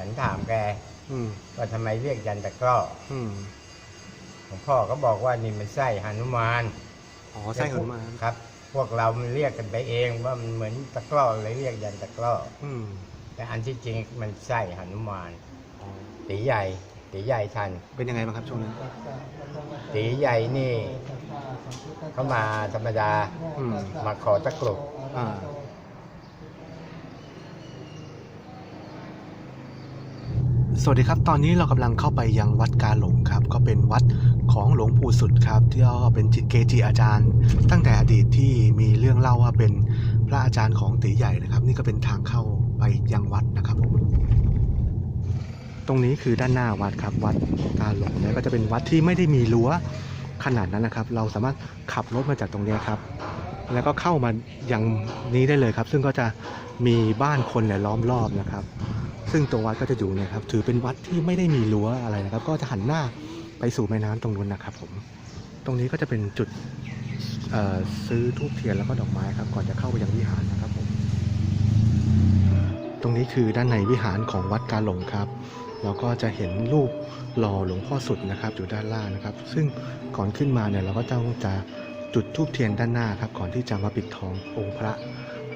ฉันถามแกอืมว่าทำไมเรียกยันตะกร้ออืมหลวงพ่อก็บอกว่านี่มันไส้หนุมานอ๋อไส้หนุมานครับ พวกเรามันเรียกกันไปเองว่ามันเหมือนตะกร้อเลยเรียกยันตะกร้ออืมแต่อันที่จริงมันไส้หนุมานอ๋อตีใหญ่ตีใหญ่ทันเป็นยังไงบ้างครับช่วงนั้นตีใหญ่นี่เขามาธรรมดาอืมมาขอตะกรุดอ่า สวัสดีครับ ตอนนี้เรากำลังเข้าไปยังวัดกาหลงครับ ก็เป็นวัดของหลวงปู่สุดครับ ที่ก็เป็นเกจิอาจารย์ ตั้งแต่อดีตที่มีเรื่องเล่าว่าเป็นพระอาจารย์ของตีใหญ่นะครับ นี่ก็เป็นทางเข้าไปยังวัดนะครับผมตรงนี้คือด้านหน้าวัดครับ วัดกาหลงเนี่ยก็จะเป็นวัดที่ไม่ได้มีรั้วขนาดนั้นนะครับ เราสามารถขับรถมาจากตรงนี้ครับ แล้วก็เข้ามายังนี้ได้เลยครับ ซึ่งก็จะมีบ้านคนเนี่ยล้อมรอบนะครับ ซึ่งตัววัดก็จะอยู่เนี่ยครับถือเป็นวัดที่ไม่ได้มีรั้วอะไรนะครับ ก็จะหันหน้าไปสู่แม่น้ำตรงนู้นนะครับ ผม ตรงนี้ก็จะเป็นจุดซื้อทูบเทียนแล้วก็ดอกไม้ครับ ก่อนจะเข้าไปยังวิหารนะครับผม ตรงนี้คือด้านในวิหารของวัดกาหลงครับเราก็จะเห็นรูปหล่อหลวงพ่อสุดนะครับอยู่ด้านล่างนะครับ ซึ่งก่อนขึ้นมาเนี่ยเราก็ต้องจะจุดทูบเทียนด้านหน้าครับ ก่อนที่จะมาปิดทององค์พระ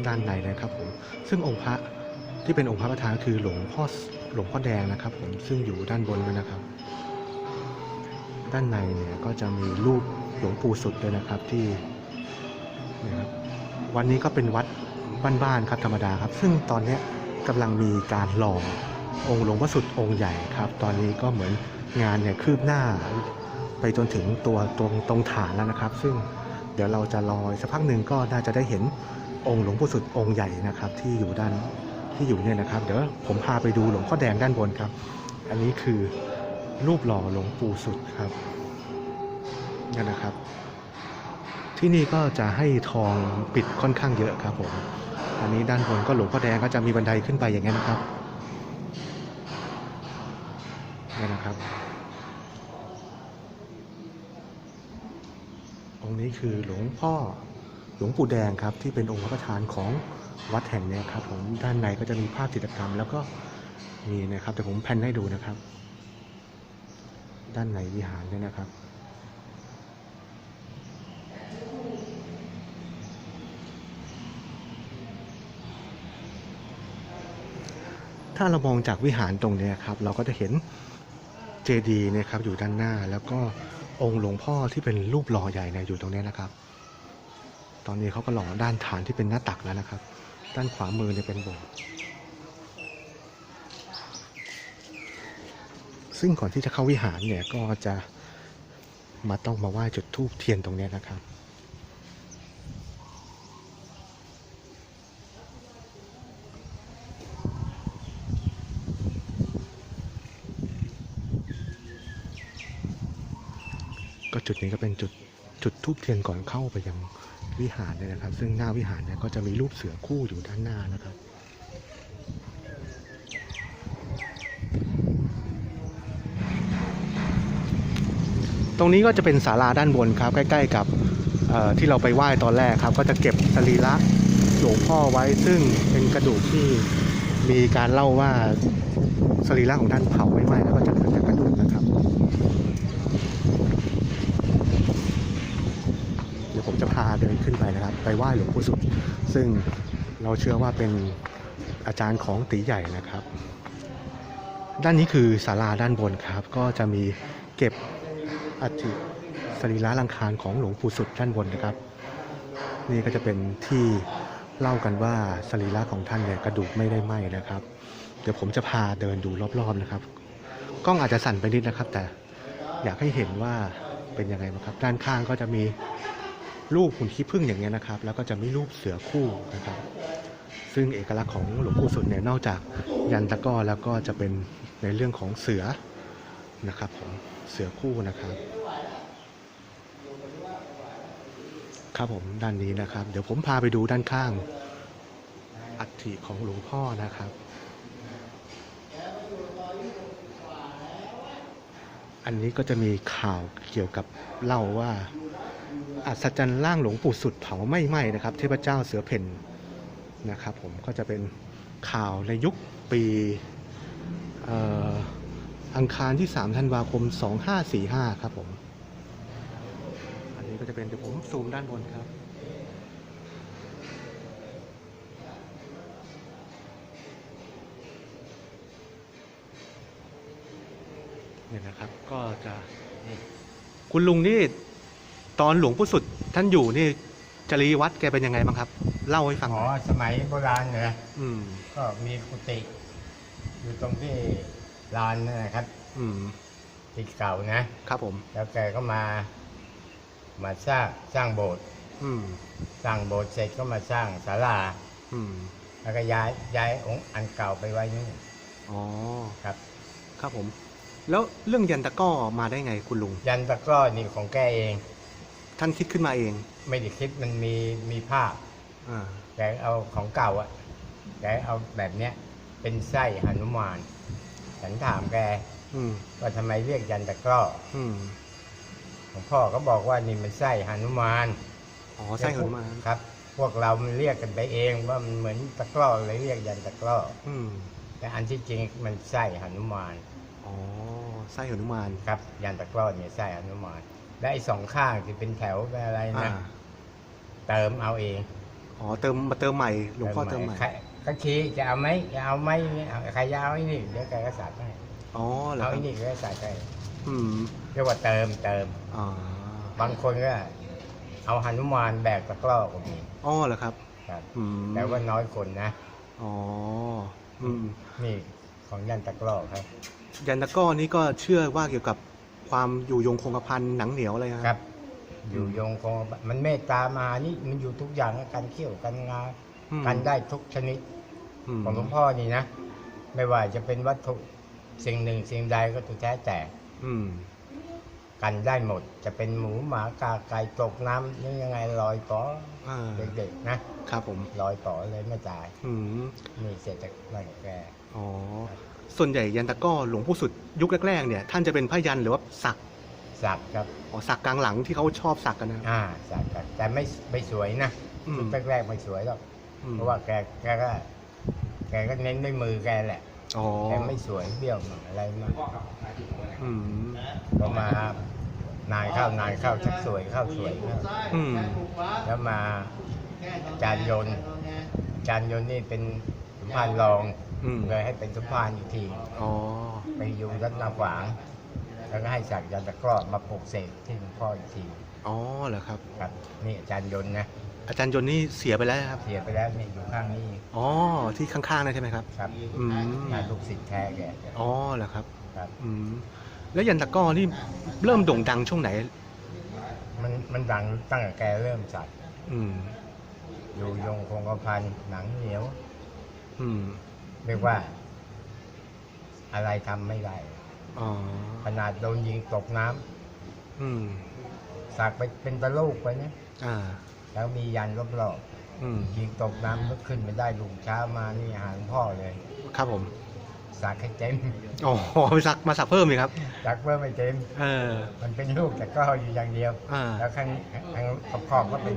ด้านในนะครับผมซึ่งองค์พระ ที่เป็นองค์พระประธานคือหลวงพ่อหลวงพ่อแดงนะครับ ผมซึ่งอยู่ด้านบนด้วยนะครับ ด้านในเนี่ยก็จะมีรูปหลวงปู่สุดด้วยนะครับที่นะครับวันนี้ก็เป็นวัดบ้านๆครับธรรมดาครับ ซึ่งตอนนี้กำลังมีการหล่อองค์หลวงพ่อสุดองค์ใหญ่ครับ ตอนนี้ก็เหมือนงานเนี่ยคืบหน้าไปจนถึงตัวตรงตรงฐานแล้วนะครับ ซึ่งเดี๋ยวเราจะรออีกสักพักหนึ่งก็น่าจะได้เห็นองค์หลวงปู่สุดองค์ใหญ่นะครับ ที่อยู่ด้าน ที่อยู่เนี่ยนะครับ เดี๋ยวผมพาไปดูหลวงพ่อแดงด้านบนครับ อันนี้คือรูปหล่อหลวงปู่สุดครับนี่นะครับ ที่นี่ก็จะให้ทองปิดค่อนข้างเยอะครับผมอันนี้ด้านบนก็หลวงพ่อแดงก็จะมีบันไดขึ้นไปอย่างนี้นะครับนี่นะครับองค์นี้คือหลวงพ่อหลวงปู่แดงครับที่เป็นองค์พระประธานของ วัดแห่งนี้ครับผมด้านในก็จะมีภาพจิตรกรรม แล้วก็มีนะครับแต่ผมแพนให้ดูนะครับ ด้านในวิหารเนี่ยนะครับถ้าเรามองจากวิหารตรงนี้ครับ เราก็จะเห็นเจดีย์นี่ยครับอยู่ด้านหน้า แล้วก็องค์หลวงพ่อที่เป็นรูปหล่อใหญ่เนี่ยอยู่ตรงนี้นะครับ ตอนนี้เขาก็หล่อด้านฐานที่เป็นหน้าตักแล้วนะครับ ด้านขวามือเนี่ยเป็นโบสถ์ซึ่งก่อนที่จะเข้าวิหารเนี่ยก็จะมาต้องมาไหว้จุดธูปเทียนตรงนี้นะครับ ก็จุดนี้ก็เป็นจุดจุดทูบเทียนก่อนเข้าไปยัง วิหารเลยนะครับ ซึ่งหน้าวิหารเนี่ยก็จะมีรูปเสือคู่อยู่ด้านหน้านะครับตรงนี้ก็จะเป็นศาลาด้านบนครับ ใกล้ ๆ กับที่เราไปไหว้ตอนแรกครับ ก็จะเก็บสรีระหลวงพ่อไว้ซึ่งเป็นกระดูกที่มีการเล่าว่าสรีระของท่านเผาไม่ไหม้แล้วก็จะเหลือแต่กระดูกนะครับ เดี๋ยวผมจะพาเดิน ขึ้นไปนะครับ ไปไหว้หลวงปู่สุด ซึ่งเราเชื่อว่าเป็นอาจารย์ของตีใหญ่นะครับ ด้านนี้คือศาลาด้านบนครับ ก็จะมีเก็บอัฐิสรีระลังคารของหลวงปู่สุดด้านบนนะครับ นี่ก็จะเป็นที่เล่ากันว่าสรีระของท่านเนี่ยกระดูกไม่ได้ไหม้นะครับ เดี๋ยวผมจะพาเดินดูรอบๆนะครับ กล้องอาจจะสั่นไปนิดนะครับ แต่อยากให้เห็นว่าเป็นยังไงบ้างครับ ด้านข้างก็จะมี รูปหุ่นขี้ผึ้งอย่างเงี้ยนะครับ แล้วก็จะมีรูปเสือคู่นะครับ ซึ่งเอกลักษณ์ของหลวงปู่สุดเนี่ยนอกจากยันตะก้อแล้วก็จะเป็นในเรื่องของเสือนะครับผมเสือคู่นะครับครับผมด้านนี้นะครับ เดี๋ยวผมพาไปดูด้านข้าง อัฐิของหลวงพ่อนะครับ อันนี้ก็จะมีข่าวเกี่ยวกับเล่าว่า อัศจรรย์ร่างหลวงปู่สุดเผาไม่ไหม้นะครับ เทพเจ้าเสือเพ่นนะครับผมก็จะเป็นข่าวในยุคปีอังคารที่3ธันวาคม 2545 ครับผม อันนี้ก็จะเป็นเดี๋ยวผมซูมด้านบนครับเนี่ยนะครับก็จะคุณลุงนี่ ตอนหลวงปู่สุดท่านอยู่นี่จริยวัดแกเป็นยังไงบ้างครับ เล่าให้ฟังหอ๋น่ออยสมัยโบราณเนี่ยอืม ก็มีกุฏิอยู่ตรงที่ลานนั่นนะครับอืมที่เก่านะ ครับผม แล้วแกก็มา มาสร้างสร้างโบสถ์อืม สร้างโบสถ์เสร็จก็มาสร้างศาลาอืม แล้วก็ย้ายย้ายองค์อันเก่าไปไว้นู่นอ๋อ ครับ ครับผม แล้วเรื่องยันตะกร้อมาได้ไงคุณลุง ยันตะกร้อนี่ของแกเอง ท่านคิดขึ้นมาเองไม่ได้คิดมันมีมีภาพอ่าแกเอาของเก่าอะแกเอาแบบเนี้ยเป็นไส้หนุมานฉันถามแกอืมว่าทำไมเรียกยันตะกร้ออืมหลวงพ่อก็บอกว่านี่มันไส้หนุมานอ๋อไส้หนุมานครับ พวกเรามันเรียกกันไปเองว่ามันเหมือนตะกร้อเลยเรียกยันตะกร้ออืมแต่อันที่จริงมันไส้หนุมานอ๋อไส้หนุมานครับ ยันตะกร้อเนี่ยไส้หนุมาน และไอ้สองข้างที่เป็นแถวเป็นอะไรอ่านะเติมเอาเองอ๋อเติมมาเติมใหม่หลวงพ่อเติมใหม่ใครก็ชี้จะเอาไหมจะเอาไหมเอาใครจะเอาไอ้นี่เดี๋ยวแกก็สัดให้อ๋อเหรอเอาครัไอ้บนี่แกก็สัดให้อืมเรียกว่าเติมเติมอ่าบางคนก็เอาหนุมานแบกตะกร้อก็มีอ๋อเหรอครับครับ อืมแต่ว่าน้อยคนนะ อ๋ออืมนี่ของยันตะกร้อครับ ยันตะกร้อนี่ก็เชื่อว่าเกี่ยวกับ ความอยู่ยงคงกระพันหนังเหนียวอะไรนะครับอยู่ยงคงมันเมตตามานี่มันอยู่ทุกอย่างนะการเขี่ยวกันงาอืมกันได้ทุกชนิดอืมของหลวงพ่อนี่นะ ไม่ว่าจะเป็นวัตถุสิ่งหนึ่งสิ่งใดก็ถูกแท้แต่อืมกันได้หมด จะเป็นหมูหมากาไก่ตกน้ำนี่ยังไงลอยต่ออ่าเด็กๆนะครับผมลอยต่อเลยไม่ตายอืมนี่เสร็จจากนั่นแก อ๋อ ส่วนใหญ่ยันตะกร้อหลวงปู่สุดยุคแรกๆเนี่ยท่านจะเป็นพระยันหรือว่าสักสักครับอ๋อสักกลางหลังที่เขาชอบสักกันนะอ่าสักครับแต่ไม่ไม่สวยนะอืมชุดแรกๆไม่สวยหรอกอืมเพราะว่าแกแกก็ แกก็เน้นด้วยมือแกแหละอ๋อแกไม่สวยเบี้ยวหน่อยอะไรมากอืม พอมานานเข้านานเข้าชักสวยเข้าสวยเข้าอืม แล้วมาอาจารย์ยนต์อาจารย์ยนต์นี่เป็นสุพรรณรอง อืม เลยให้เป็นสุพรรณอีกทีอ๋อ ไปอยู่รัตนาขวาง แล้วก็ให้สักยันตะกร้อมาปลูกเสกที่หลวงพ่ออีกทีอ๋อเหรอครับ ครับนี่อาจารย์ยนต์นะอาจารย์ยนต์นี่เสียไปแล้วครับ เสียไปแล้วนี่อยู่ข้างนี้อ๋อ ที่ข้างๆนั่นใช่ไหมครับ ครับอืม งานลูกศิษย์แท้แกอ๋อเหรอครับ ครับ อืม แล้วยันตะกร้อนี่เริ่มโด่งดังช่วงไหน มันมันดังตั้งแต่แกเริ่มสักอืม อยู่ยงคงกระพันหนังเหนียว อืม เรียกว่า อะไรทำไม่ได้ อ๋อ ขนาดโดนยิงตกน้ำอืม สักไปเป็นตะลูกไปนะอ่า แล้วมียันรอบอืม ๆยิงตกน้ำก็ขึ้นไม่ได้ลุงเช้ามานี่หาหลวงพ่อเลย ครับผม สักให้เต็มอ๋อไปสักมาสักเพิ่มอีกครับ สักเพื่อไม่เต็ม เออ มันเป็นลูกแต่ก็อยู่อย่างเดียว อ่า แล้วข้างข้างขอบๆก็เป็น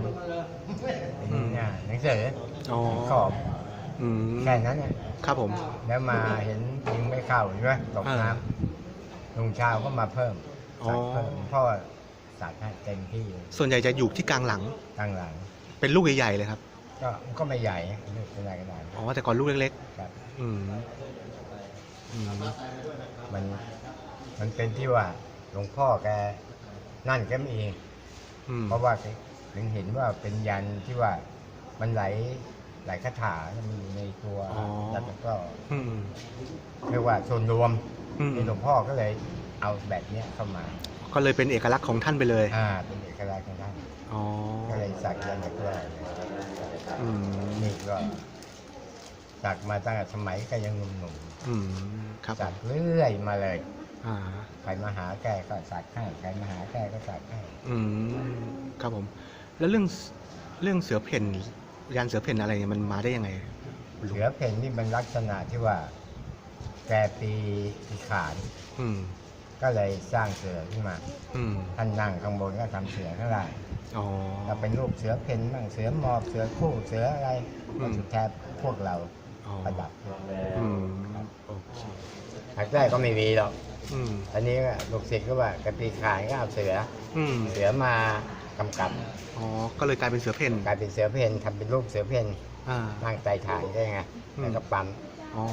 เป็นอืมเนี่ยหนังสืออ๋อขอบ อืมแค่นั้นเนี่ยครับผม แล้วมาเห็นยิงไม่เข้าใช่ไหมตกน้ำลุงเช้าก็มาเพิ่มสักเพิ่มพ่อสักให้เต็มที่ส่วนใหญ่จะอยู่ที่กลางหลัง ตั้งหลัง เป็นลูกใหญ่ๆเลยครับ ก็ก็ไม่ใหญ่ไม่เป็นไรก็ได้อ๋อแต่ก่อนลูกเล็กครับ ๆ อืมอืมมันมันเป็นที่ว่าหลวงพ่อแกนั่นแกไม่เอง อืมเพราะว่าถึงเห็นว่าเป็นยันที่ว่ามันไหลไหลคาถามันอยู่ในตัวอ๋อ แล้วก็อืม เรียกว่าส่วนรวมอืมที่หลวงพ่อก็เลยเอาแบบเนี้ยเข้ามาก็เลยเป็นเอกลักษณ์ของท่านไปเลยอ่าเป็นเอกลักษณ์ของท่านอ๋อก็เลยสักยันตะกร้ออืมนี่ก็สักมาตั้งแต่สมัยก็ยังหนุ่มอืมครับๆผสักมเรื่อยมาเลยอ่าใครมาหาแกก็สักให้ใครมาหาแกก็สักให้ อืมครับผม แล้วเรื่องเรื่องเสือเพ่น ยันเสือเพ่นอะไรเนี่ยมันมาได้ยังไงเสือเพ่นนี่มันลักษณะที่ว่า แกปีปีขานอืม ก็เลยสร้างเสือขึ้นมาอืมท่านนั่งข้างบนก็ทำเสือข้างล่างอ๋อ เราเป็นรูปเสือเพ่นบ้างเสือหมอบเสือคู่เสืออะไรอืม สุดแท้พวกเราอ๋อประดับอืมโอเคแรกๆก็ไม่มีหรอกอืมอันนี้ก็ลูกศิษย์ก็ว่ากตีขายก็เอาเสือ อืมเสือมา กำกับอ๋อ ก็เลยกลายเป็นเสือเพ่นกลายเป็นเสือเพนทำเป็นรูปเสือเพนอ่านั่งไต่ฐานได้ไงอืม แล้วก็ปั๊มอ๋อ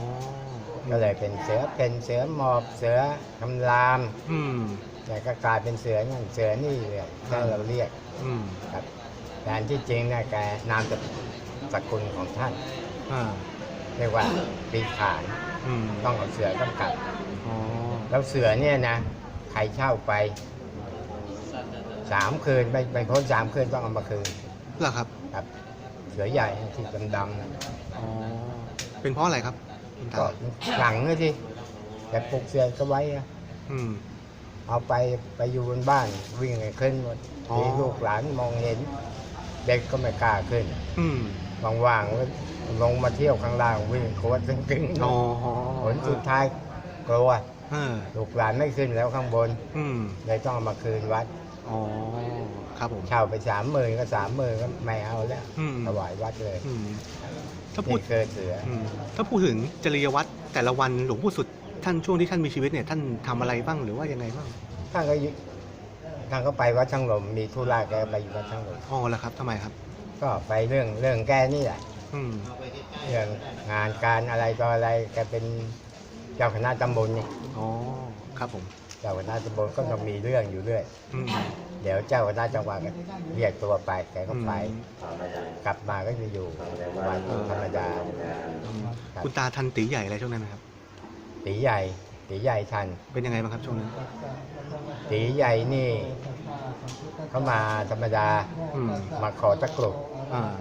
ก็เลยเป็นเสือเพนเสือหมอบเสือคำรามอืม แต่ก็กลายเป็นเสือนั่นเสือนี่เลยถ้าเราเรียกอืม ครับแต่อันที่จริงเนี่ยแกนามสกุลของท่าน อ่า เรียกว่าปีขานอืมต้องเอาเสือกำกับ อ๋อ แล้วเสือเนี่ยนะใครเช่าไป สามคืนไปไปพ้นสามคืนต้องเอามาคืนเหรอครับครับเสือใหญ่ที่ดำๆนะอ๋อเป็นเพราะอะไรครับคุณก็ตาหลังเลยที่แต่ปลูกเสือก็ไว้อะอืม เอาไปไปอยู่บนบ้านวิ่งขึ้นหมดอ๋อทีลูกหลานมองเห็น เด็กก็ไม่กล้าขึ้นอืมว่างๆก็ลงมาเที่ยวข้างล่างวิ่งกลัวตึงๆอ๋อผลสุดท้ายกลัวเออลูกหลานไม่ขึ้นแล้วข้างบนอืมเลยต้องเอามาคืนวัด อ๋อครับผม เช่าไปสามหมื่นก็สามหมื่นก็ไม่เอาแล้วอืม ถวายวัดเลยอืมถ้าพูด นี่เกิดเสืออืมถ้าพูดถึงจริยวัตรแต่ละวันหลวงปู่สุดท่านช่วงที่ท่านมีชีวิตเนี่ยท่านทำอะไรบ้างหรือว่ายังไงบ้างท่านก็อยู่ท่านก็ไปวัดช่างลมมีธุระแกก็ไปอยู่วัดช่างลมอ๋อแล้วครับทำไมครับ ก็ไปเรื่องเรื่องแกนี่แหละ อืมเรื่องงานการอะไรต่ออะไรแกเป็นเจ้าคณะตำบลนี่อ๋อครับผมเจ้าคณะตำบลก็ต้องมีเรื่องอยู่เรื่อย อืม เดี๋ยวเจ้าคณะจังหวัดก็เรียกตัวไปแกก็ไป อืม กลับมาก็จะอยู่วันธรรมดาอืมคุณตาทันตีใหญ่อะไรช่วงนั้นไหมครับ ตีใหญ่ตีใหญ่ทันเป็นยังไงบ้างครับช่วงนั้น ตีใหญ่นี่ เขามาธรรมดา อืม มาขอตะกรุดอ่า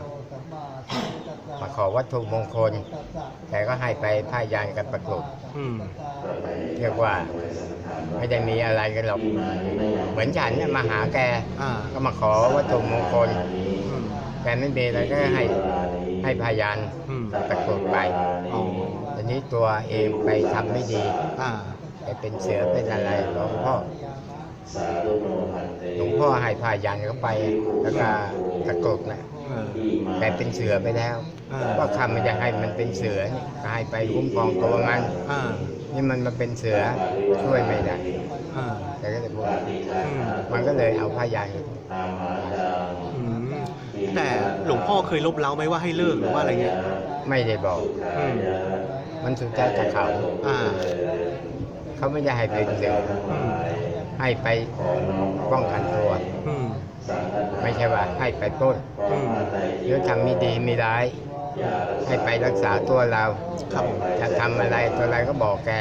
มาขอวัตถุมงคลแกก็ให้ไปผ้ายันกับตะกรุดอืมเรียกว่าไม่ได้มีอะไรกันหรอก เหมือนฉันเนี่ยมาหาแกอ่าก็มาขอวัตถุมงคลอืมแกไม่มีอะไรก็ให้ให้พายันอืมตะกรุดไปอ๋อทีนี้ตัวเองไปทำไม่ดีอ่าไปเป็นเสือเป็นอะไรหลวงพ่อหลวงพ่อให้พายันเข้าไป แล้วก็ตะกรุดนะเออ แต่เป็นเสือไปแล้วอ่าว่าคำมันจะให้มันเป็นเสือนี่ก็ให้ไปคุ้มครองตัวมัน อ่านี่มันมาเป็นเสือช่วยไม่ได้อ่าแต่ก็เลยพูดอืม มันก็เลยเอาพายันอืมแต่หลวงพ่อเคยลบเล้าไหมว่าให้เลิกหรือว่าอะไรเงี้ยไม่ได้บอก อืมมันสุดใจกับเขา อ่าเขาไม่ได้ให้เป็นเสืออืมให้ไปป้องกันตัว อืมไม่ใช่ว่าให้ไปปล้นอืม หรือทำไม่ดีไม่ร้าย ให้ไปรักษาตัวเราครับผมจะทำอะไรตัวอะไรก็บอกแก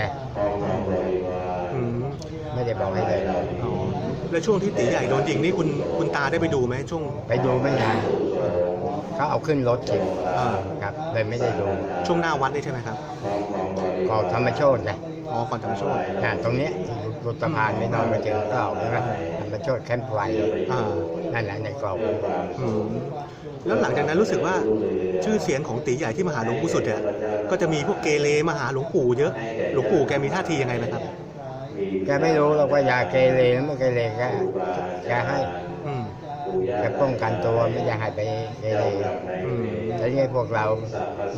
อืมไม่ได้บอกให้เลย อ๋อแล้วช่วงที่ตีใหญ่โดนยิงนี่คุณคุณตาได้ไปดูไหมช่วงไปดูไม่ทันเขาเอาขึ้นรถเข็นอ่าครับเลยไม่ได้ดูช่วงหน้าวัดนี่ใช่ไหมครับก็ธรรมโชตนะอ๋อก่อนทำช่วง อ่าตรงเนี้ยที่รถสะพานไม่นอนมาเจอก็ออกใช่ไหม ธรรมโชตแคมป์ไฟอ่า นั่นแหละในกรอบอืมแล้วหลังจากนั้นรู้สึกว่าชื่อเสียงของตีใหญ่ที่มาหาหลวงปู่สุดเนี่ยก็จะมีพวกเกเรมาหาหลวงปู่เยอะหลวงปู่แกมีท่าทียังไงไหมครับแกไม่รู้หรอกว่ายาเกเรหรือไม่เกเรแกแกให้อืมแกป้องกันตัวไม่อยากให้ไปเกเรอืมแล้วนี่พวกเรา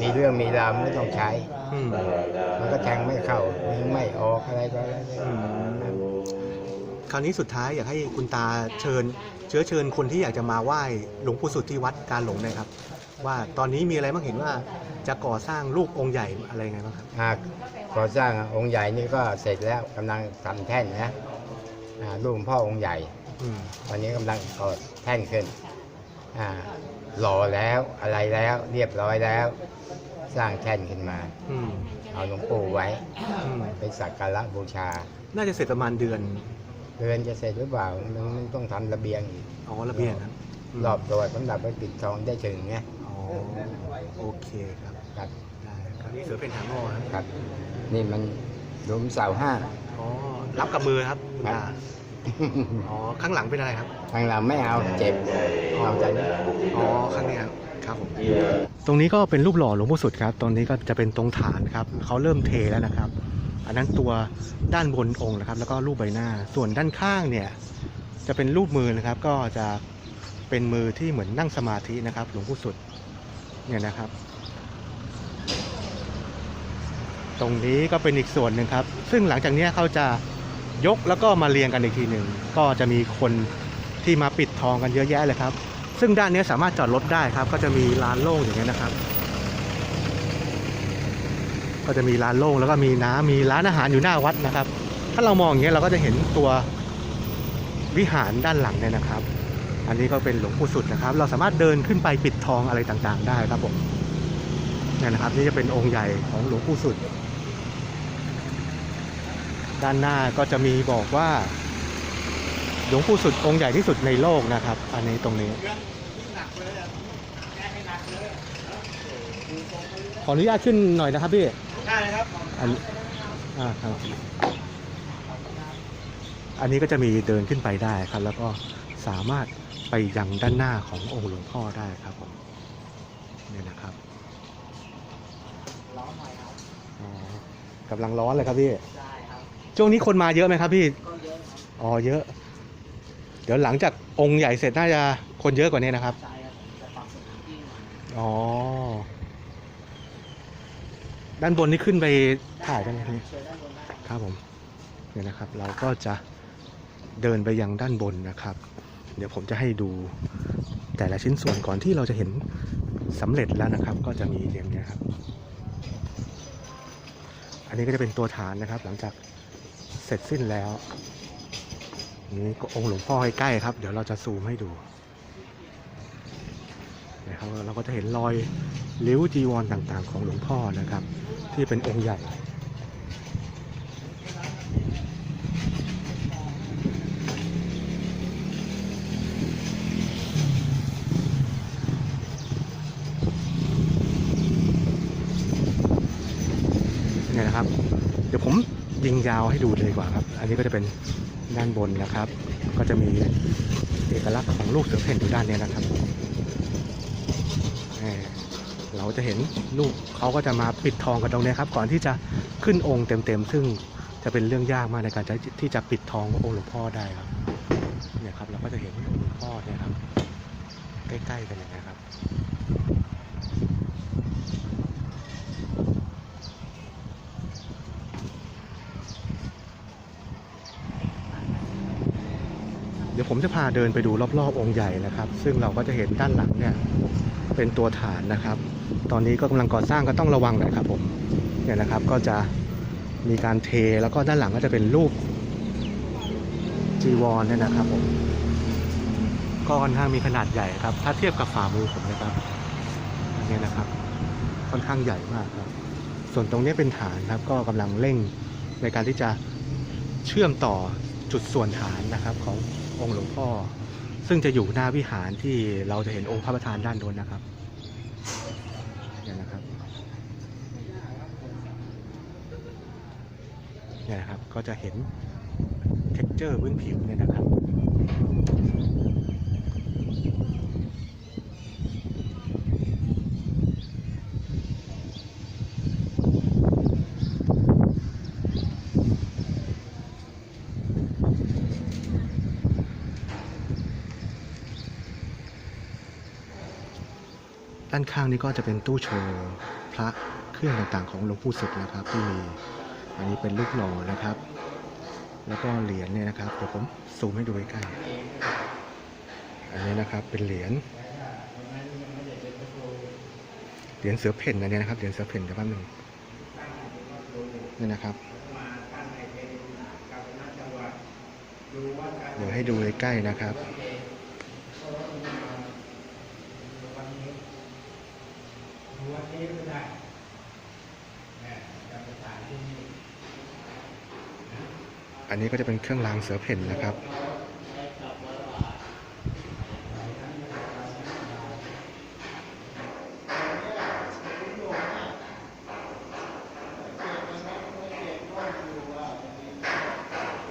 มีเรื่องมีราวไม่ต้องใช้ อืมมันก็แทงไม่เข้ายิงไม่ออกอะไรก็อะไรอืมค ราวนี้สุดท้ายอยากให้คุณตาเชิญ เชื้อเชิญคนที่อยากจะมาไหว้หลวงปู่สุดที่วัดการหลงหนะครับ ว่าตอนนี้มีอะไรบ้างเห็นว่าจะก่อสร้างรูปองค์ใหญ่อะไรไงบ้างครับ หากก่อสร้างองค์ใหญ่นี่ก็เสร็จแล้วกำลังทำแท่นนะอ่ารูปหลวงพ่อองค์ใหญ่ อืมตอนนี้กำลังก่อแท่นขึ้นอ่าหล่อแล้วอะไรแล้วเรียบร้อยแล้ว สร้างแท่นขึ้นมา อืมเอาหลวงปู่ไว้อืมเป็นสักการะบูชา น่าจะเสร็จประมาณเดือน เดือนจะเสร็จหรือเปล่ามันมันต้องทำระเบียงอีกอ๋อระเบียงครับมรอบตัวสำหรับไปปิดทองได้ถึงไงอ๋อโอเคครับครับได้คราวนี้เสือเป็นหางงอครับครับ นี่มันหลุมเสาห้าอ๋อรับกับมือครับคุณครัตาบอ๋อข้างหลังเป็นอะไรครับทางเราไม่เอาเจ็บเอาใจนี้อ๋อข้างนี้ครับครับผมตรงนี้ก็เป็นรูปหล่อหลวงปู่สุดครับ ตรงนี้ก็จะเป็นตรงฐานครับเขาเริ่มเทแล้วนะครับ อันนั้นตัวด้านบนองค์นะครับ แล้วก็รูปใบหน้า ส่วนด้านข้างเนี่ยจะเป็นรูปมือนะครับ ก็จะเป็นมือที่เหมือนนั่งสมาธินะครับ หลวงปู่สุดเนี่ยนะครับ ตรงนี้ก็เป็นอีกส่วนหนึ่งครับ ซึ่งหลังจากนี้เขาจะยกแล้วก็มาเรียงกันอีกทีหนึ่งก็จะมีคนที่มาปิดทองกันเยอะแยะเลยครับ ซึ่งด้านนี้สามารถจอดรถได้ครับ ก็จะมีลานโล่งอย่างนี้นะครับ ก็จะมีร้านโล่งแล้วก็มีน้ำมีร้านอาหารอยู่หน้าวัดนะครับ ถ้าเรามองอย่างเงี้ยเราก็จะเห็นตัววิหารด้านหลังเนี่ยนะครับ อันนี้ก็เป็นหลวงปู่สุดนะครับ เราสามารถเดินขึ้นไปปิดทองอะไรต่างๆ ได้ครับผมเนี่ยนะครับ นี่จะเป็นองค์ใหญ่ของหลวงปู่สุด ด้านหน้าก็จะมีบอกว่า หลวงปู่สุดองค์ใหญ่ที่สุดในโลกนะครับ อันนี้ตรงนี้ขออนุญาตขึ้นหน่อยนะครับพี่ ได้ครับอันอ่าครับ อันนี้ก็จะมีเดินขึ้นไปได้ครับ แล้วก็สามารถไปยังด้านหน้าขององค์หลวงพ่อได้ครับผมเนี่ยนะครับร้อนหน่อยครับอ๋อกำลังร้อนเลยครับพี่ได้ครับช่วงนี้คนมาเยอะไหมครับพี่ก็เยอะครับอ๋อเยอะ เดี๋ยวหลังจากองค์ใหญ่เสร็จน่าจะคนเยอะกว่านี้นะครับ ใช่ครับผมจะปรับสถานที่ใหม่อ๋อ ด้านบนนี่ขึ้นไปถ่ายได้ไหมพี่เชิญด้านนได้ครับครับผมเนี่ยนะครับ เราก็จะเดินไปยังด้านบนนะครับ เดี๋ยวผมจะให้ดูแต่ละชิ้นส่วนก่อนที่เราจะเห็นสำเร็จแล้วนะครับ ก็จะมีอย่างนี้ครับ อันนี้ก็จะเป็นตัวฐานนะครับ หลังจากเสร็จสิ้นแล้วนี่ก็องค์หลวงพ่อใกล้ๆครับ เดี๋ยวเราจะซูมให้ดู เราก็จะเห็นรอยริ้วจีวรต่างๆ ของหลวงพ่อนะครับ ที่เป็นองค์ใหญ่เนี่ยนะครับ เดี๋ยวผมยิงยาวให้ดูเลยดีกว่าครับ อันนี้ก็จะเป็นด้านบนนะครับ ก็จะมีเอกลักษณ์ของลูกเสือเพ่นอยู่ด้านนี้นะครับ เราจะเห็นลูกเขาก็จะมาปิดทองกันตรงนี้ครับ ก่อนที่จะขึ้นองค์เต็มๆ ซึ่งจะเป็นเรื่องยากมากในการที่จะปิดทององค์หลวงพ่อได้ครับเนี่ยครับ เราก็จะเห็นหลวงพ่อเนี่ยครับ ใกล้ๆกันอย่างนี้ครับเดี๋ยวผมจะพาเดินไปดูรอบๆองค์ใหญ่นะครับ ซึ่งเราก็จะเห็นด้านหลังเนี่ยเป็นตัวฐานนะครับ ตอนนี้ก็กำลังก่อสร้างก็ต้องระวังหน่อยครับผมเนี่ยนะครับก็จะมีการเทแล้วก็ด้านหลังก็จะเป็นรูปจีวรเนี่ยนะครับผมก็ค่อนข้างมีขนาดใหญ่ครับ ถ้าเทียบกับฝ่ามือผมนะครับอันนี้นะครับ ค่อนข้างใหญ่มากครับ ส่วนตรงนี้เป็นฐานครับ ก็กำลังเร่งในการที่จะเชื่อมต่อจุดส่วนฐานนะครับขององค์หลวงพ่อ ซึ่งจะอยู่หน้าวิหารที่เราจะเห็นองค์พระประธานด้านโน้นนะครับเนี่ยนะครับเนี่ยนะครับ ก็จะเห็นเท็กเจอร์พื้นผิวเนี่ยนะครับด้านข้างนี้ก็จะเป็นตู้โชว์พระเครื่องต่างๆ ของหลวงปู่สุดนะครับ ที่มีอันนี้เป็นลูกหล่อนะครับ แล้วก็เหรียญเนี่ยนะครับเดี๋ยวผมซูมให้ดูใกล้ๆอันนี้นะครับเป็นเหรียญเหรียญเสือเพ่นอันนี้นะครับเหรียญเสือเพ่นเดี๋ยวแป๊บนึงนี่นะครับเดี๋ยวให้ดูใกล้ๆนะครับ อันนี้ก็จะเป็นเครื่องรางเสือเพ่นนะครับ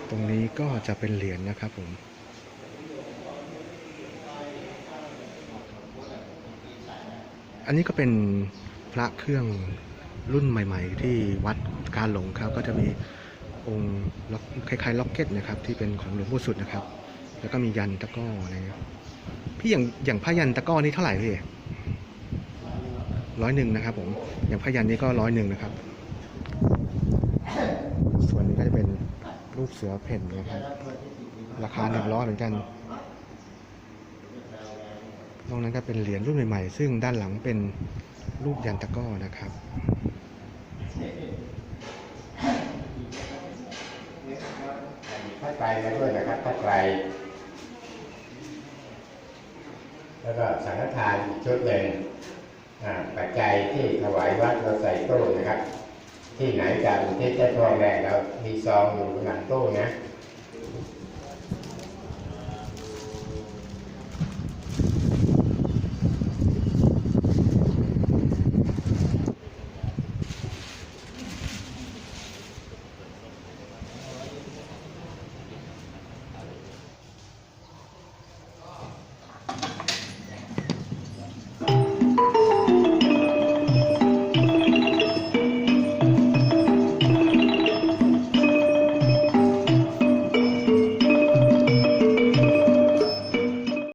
ตรงนี้ก็จะเป็นเหรียญนะครับผมอันนี้ก็เป็นพระเครื่องรุ่นใหม่ ๆ ที่วัดการหลงครับก็จะมี องค์ล็อกคล้ายๆล็อกเก็ตนะครับ ที่เป็นของหลวงปู่สุดนะครับ แล้วก็มียันตะก้ออะไรเงี้ยพี่อย่างอย่างพระยันตะก้อนี่เท่าไหร่พี่ร้อยหนึ่งนะครับ ผมอย่างพระยันนี่ก็ร้อยหนึ่งนะครับ ส่วนนี้ก็จะเป็นรูปเสือเพ่นนะครับ ราคาหนึ่งร้อยเหมือนกันนอกนั้นก็เป็นเหรียญรุ่นใหม่ๆ ซึ่งด้านหลังเป็นรูปยันตะก้อนะครับ ผ้าไตร มาด้วยนะครับผ้าไตรแล้วก็สังฆทานอีกชุดหนึ่งอ่าปัจจัยที่ถวายวัดเราใส่ตู้นะครับ ที่ไหนจะอุทิศเจ้าทองแดงเรามีซองอยู่หลังตู้นะ